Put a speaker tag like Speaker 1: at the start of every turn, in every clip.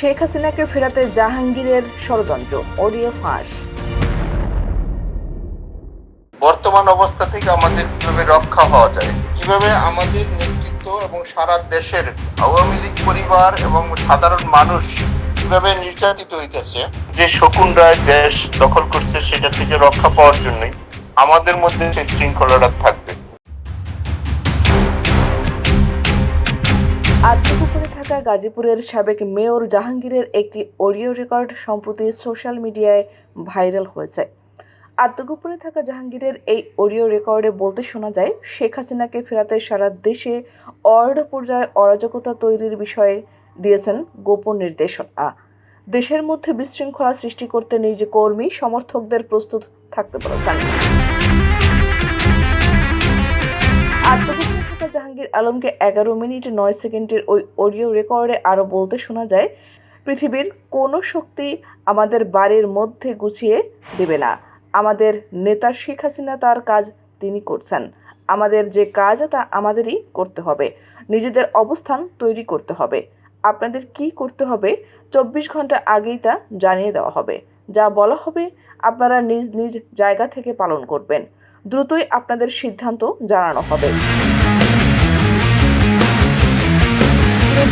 Speaker 1: শেখ হাসিনাকে ফেরাতে জাহাঙ্গীরের ষড়যন্ত্র অডিও ফাঁস।
Speaker 2: বর্তমান অবস্থা থেকে আমাদের কীভাবে রক্ষা হওয়া যায়, কীভাবে আমাদের নেতৃত্ব এবং সারা দেশের আওয়ামী লীগ পরিবার এবং সাধারণ মানুষ কীভাবে নির্যাতিত হইতেছে, যে শকুন রায় দেশ দখল করছে সেটা থেকে রক্ষা পাওয়ার জন্যই আমাদের মধ্যে সেই শৃঙ্খলাটা থাকবে।
Speaker 1: আত্মগোপনে থাকা গাজীপুরের সাবেক মেয়র জাহাঙ্গীরের একটি অডিও রেকর্ড সম্প্রতি সোশ্যাল মিডিয়ায় ভাইরাল হয়েছে। আত্মগোপনে থাকা জাহাঙ্গীরের এই অডিও রেকর্ডে বলতে শোনা যায়, শেখ হাসিনাকে ফেরাতে সারা দেশে অর্ড পর্যায়ে অরাজকতা তৈরির বিষয়ে দিয়েছেন গোপন নির্দেশনা। দেশের মধ্যে বিশৃঙ্খলা সৃষ্টি করতে নিজে কর্মী, সমর্থকদের প্রস্তুত থাকতে বলেছেন। আত্মগোপনে জাহাঙ্গীর আলমকে এগারো মিনিট নয় সেকেন্ডের ওই অডিও রেকর্ডে আরও বলতে শোনা যায়, পৃথিবীর কোনো শক্তি আমাদের বাড়ির মধ্যে গুছিয়ে দেবে না। আমাদের নেতা শেখ হাসিনা তার কাজ তিনি করছেন। আমাদের যে কাজ তা আমাদেরই করতে হবে। নিজেদের অবস্থান তৈরি করতে হবে। আপনাদের কি করতে হবে চব্বিশ ঘণ্টা আগেই তা জানিয়ে দেওয়া হবে। যা বলা হবে আপনারা নিজ নিজ জায়গা থেকে পালন করবেন। দ্রুতই আপনাদের সিদ্ধান্ত জানানো হবে।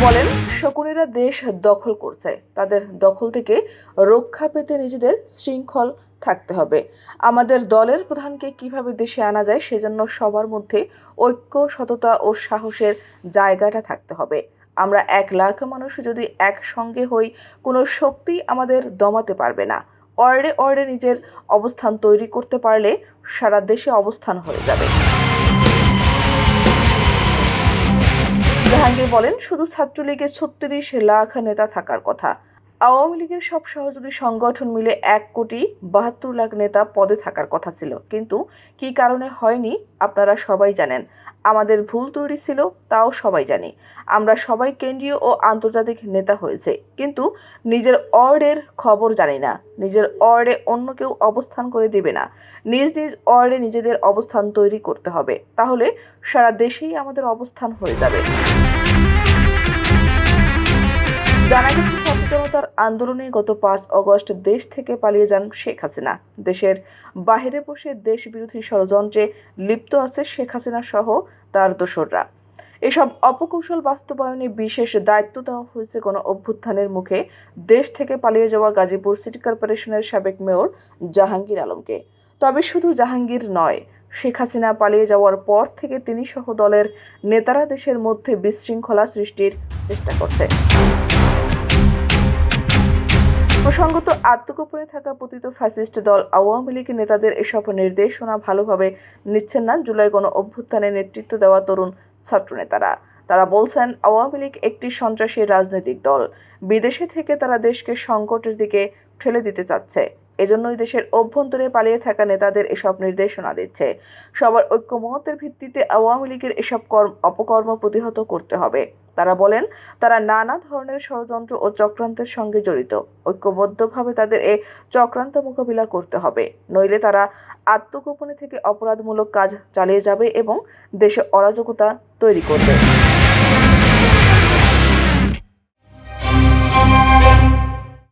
Speaker 1: বলেন, শকুনেরা দেশ দখল করছে। তাদের দখল থেকে রক্ষা পেতে নিজেদের শৃঙ্খল থাকতে হবে। আমাদের দলের প্রধানকে কীভাবে দেশে আনা যায় সেজন্য সবার মধ্যে ঐক্য, সততা ও সাহসের জায়গাটা থাকতে হবে। আমরা এক লাখ মানুষ যদি একসঙ্গে হই, কোনো শক্তি আমাদের দমাতে পারবে না। অর্ডে ওয়ার্ডে নিজের অবস্থান তৈরি করতে পারলে সারা দেশে অবস্থান হয়ে যাবে। জাহাঙ্গীর বলেন শুধু ছাত্রলীগের ছত্রিশ লাখ নেতা থাকার কথা। আওয়ামী লীগের সব সহযোগী সংগঠন মিলে এক কোটি বাহাত্তর লাখ নেতা পদে থাকার কথা ছিল। কিন্তু কী কারণে হয়নি আপনারা সবাই জানেন। আমাদের ভুল ত্রুটি ছিল, তাও সবাই জানি। আমরা সবাই কেন্দ্রীয় ও আন্তর্জাতিক নেতা হয়েছে। কিন্তু নিজের অর্ডের খবর জানি না। নিজের অর্ডে অন্য কেউ অবস্থান করে দেবে না। নিজ নিজ ওয়ার্ডে নিজেদের অবস্থান তৈরি করতে হবে। তাহলে সারা দেশেই আমাদের অবস্থান হয়ে যাবে। আন্দোলনে গত পাঁচ অগস্ট দেশ থেকে পালিয়ে যান শেখ হাসিনা। দেশের বাহিরে বসে দেশ বিরোধী ষড়যন্ত্রে লিপ্ত আছে শেখ হাসিনা সহ তার দোসররা। এসব অপকৌশল বাস্তবায়নে বিশেষ দায়িত্ব দেওয়া হয়েছে কোনো অভ্যুত্থানের মুখে দেশ থেকে পালিয়ে যাওয়া গাজীপুর সিটি কর্পোরেশনের সাবেক মেয়র জাহাঙ্গীর আলমকে। তবে শুধু জাহাঙ্গীর নয়, শেখ হাসিনা পালিয়ে যাওয়ার পর থেকে তিনি সহ দলের নেতারা দেশের মধ্যে বিশৃঙ্খলা সৃষ্টির চেষ্টা করছে। প্রসঙ্গত, আত্মগোপনে থাকা পতিত ফ্যাসিস্ট দল আওয়ামী লীগ নেতাদের এসব নির্দেশনা ভালোভাবে নিচ্ছেন না। জুলাই গণ অভ্যুত্থানে নেতৃত্ব দেওয়া তরুণ ছাত্রনেতারা। তারা বলছেন, আওয়ামী লীগ একটি সন্ত্রাসী রাজনৈতিক দল। বিদেশে থেকে তারা দেশকে সংকটের দিকে ঠেলে দিতে চাচ্ছে। এজন্যই দেশের অভ্যন্তরে পালিয়ে থাকা নেতাদের এসব নির্দেশনা দিচ্ছে। সবার ঐক্যমতের ভিত্তিতে আওয়ামী লীগের এসব কর্ম, অপকর্ম প্রতিহত করতে হবে। তারা বলেন, তারা নানা ধরনের ষড়যন্ত্র ও চক্রান্তের সঙ্গে জড়িত। ঐক্যবদ্ধভাবে তাদের এ চক্রান্ত মোকাবিলা করতে হবে। নইলে তারা আত্মগোপনে থেকে অপরাধমূলক কাজ চালিয়ে যাবে এবং দেশে অরাজকতা তৈরি করবে।